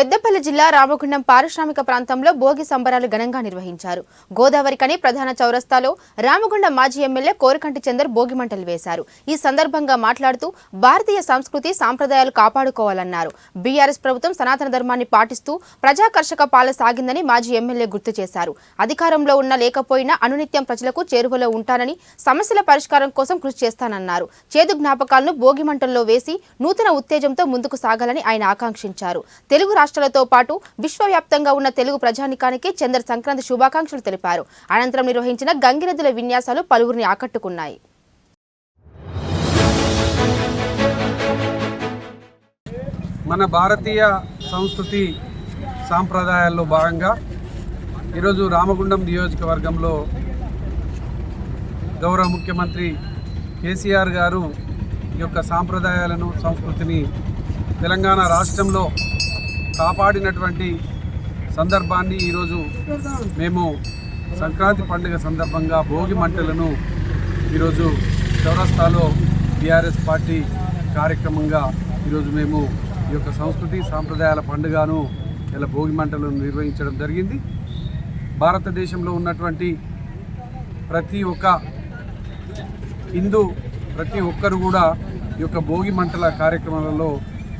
పెద్దపల్లి జిల్లా రామగుండం పారిశ్రామిక ప్రాంతంలో భోగి సంబరాలు ఘనంగా నిర్వహించారు. గోదావరి కని ప్రధాన చౌరస్తాలో రామగుండం మాజీ ఎమ్మెల్యే కోరకంటి చందర్ భోగి మంటలు వేశారు. ఈ సందర్భంగా మాట్లాడుతూ భారతీయ సంస్కృతి సాంప్రదాయాలు కాపాడుకోవాలన్నారు. బీఆర్ఎస్ ప్రభుత్వం సనాతన ధర్మాన్ని పాటిస్తూ ప్రజాకర్షక పాల సాగిందని మాజీ ఎమ్మెల్యే గుర్తు చేశారు. అధికారంలో ఉన్న లేకపోయినా అనునిత్యం ప్రజలకు చేరువలో ఉంటానని సమస్యల పరిష్కారం కోసం కృషి చేస్తానన్నారు. చేదు జ్ఞాపకాలను భోగి మంటల్లో వేసి నూతన ఉత్తేజంతో ముందుకు సాగాలని ఆయన ఆకాంక్షించారు. తెలుగు రాష్ట్రాలతో పాటు విశ్వవ్యాప్తంగా ఉన్న తెలుగు ప్రజానికానికి చంద్ర సంక్రాంతి శుభాకాంక్షలు తెలిపారు. అనంతరం నిర్వహించిన గంగిరెద్దుల విన్యాసాలు పలువురిని ఆకట్టుకున్నాయి. మన భారతీయ సంస్కృతి సాంప్రదాయాల్లో భాగంగా ఈరోజు రామగుండం నియోజకవర్గంలో గౌరవ ముఖ్యమంత్రి కేసీఆర్ గారు ఈ యొక్క సాంప్రదాయాలను సంస్కృతిని తెలంగాణ రాష్ట్రంలో కాపాడినటువంటి సందర్భాన్ని ఈరోజు మేము సంక్రాంతి పండుగ సందర్భంగా భోగి మంటలను ఈరోజు చౌరస్తాలో బీఆర్ఎస్ పార్టీ కార్యక్రమంగా ఈరోజు మేము ఈ యొక్క సంస్కృతి సాంప్రదాయాల పండుగను ఇలా భోగి మంటలను నిర్వహించడం జరిగింది. భారతదేశంలో ఉన్నటువంటి ప్రతి ఒక్క హిందూ ప్రతి ఒక్కరు కూడా ఈ యొక్క భోగి మంటల కార్యక్రమాలలో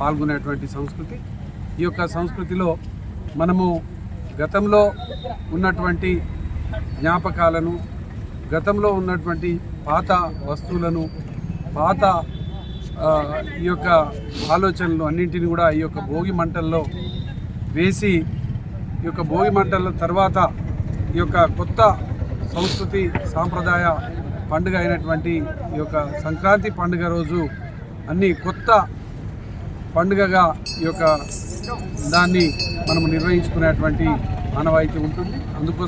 పాల్గొనేటువంటి సంస్కృతి. ఈ యొక్క సంస్కృతిలో మనము గతంలో ఉన్నటువంటి జ్ఞాపకాలను గతంలో ఉన్నటువంటి పాత వస్తువులను పాత ఈ యొక్క ఆలోచనలు అన్నింటిని కూడా ఈ యొక్క భోగి మంటల్లో వేసి ఈ యొక్క భోగి మంటల తర్వాత ఈ యొక్క కొత్త సంస్కృతి సాంప్రదాయ పండుగ అయినటువంటి ఈ యొక్క సంక్రాంతి పండుగ రోజు అన్ని కొత్త పండుగగా ఈ యొక్క దాన్ని మనము నిర్వహించుకునేటువంటి ఆనవాయితీ ఉంటుంది. అందుకోసం